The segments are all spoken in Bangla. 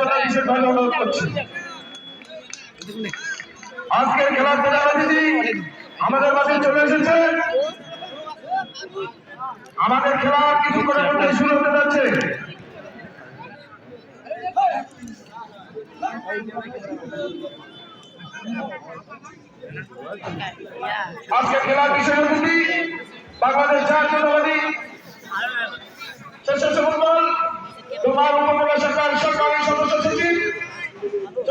জন্য বিশেষভাবে অনুরোধ করছি। আজকের খেলার প্রধান অতিথি আমাদের মাঝে চলে এসেছে। আমাদের খেলা কিছু করে মধ্যে শুরু হতে যাচ্ছে। আজকের খেলার বিষয় অতিথি? বাংলাদেশ জাতীয়তাবাদী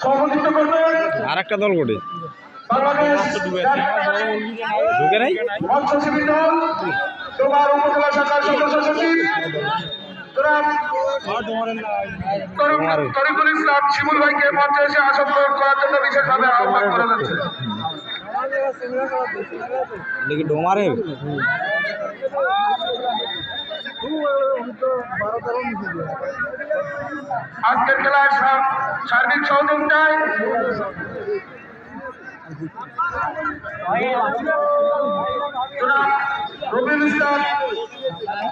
সভাপতিত্ব করবেন আর একটা দল বাংলাদেশ ঢুকে নাই? মৎস্যজীবী দল তোমার উপজেলা শাখার সদস্য সচিব তরিকুল ইসলাম শিমুল ভাইকে মঞ্চে এসে আসন করার জন্য বিশেষভাবে আহ্বান করা যাচ্ছে ডোমারে আজকের খেলার সার্বিক সহযোগিতায়